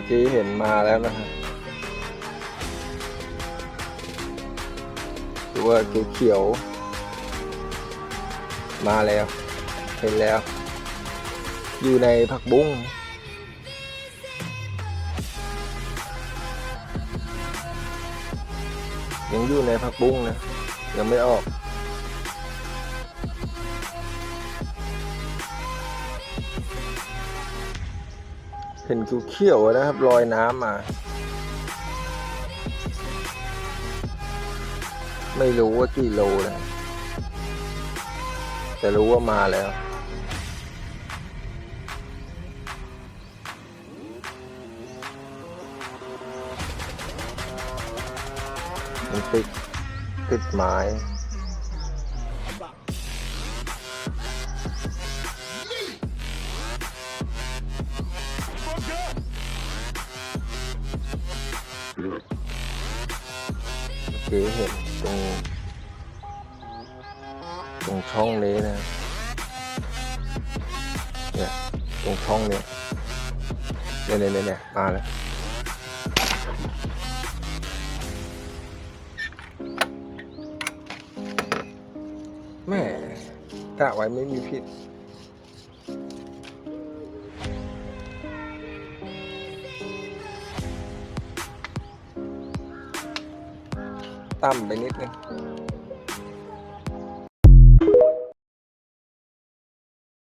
มื่อกี้เห็นมาแล้วนะฮะตัวเขียวๆมาแล้ว เห็นแล้ว อยู่ในผักบุ้งยังอยู่ในผักบุ้งนะ ยังไม่ออก เห็นเขียวๆนะครับลอยน้ำมา ไม่รู้ว่ากี่โลนะ แต่รู้ว่ามาแล้วมันติดติดไม้ เมื่อเห็นตรง ตรงช่องนี้นะเนี่ยตรงช่องเนี้ยเนี่ยเนี่ยเนี่ยเนี่ยมาแล้วแม่กะไว้ไม่มีผิด ต่ำไปนิดนึง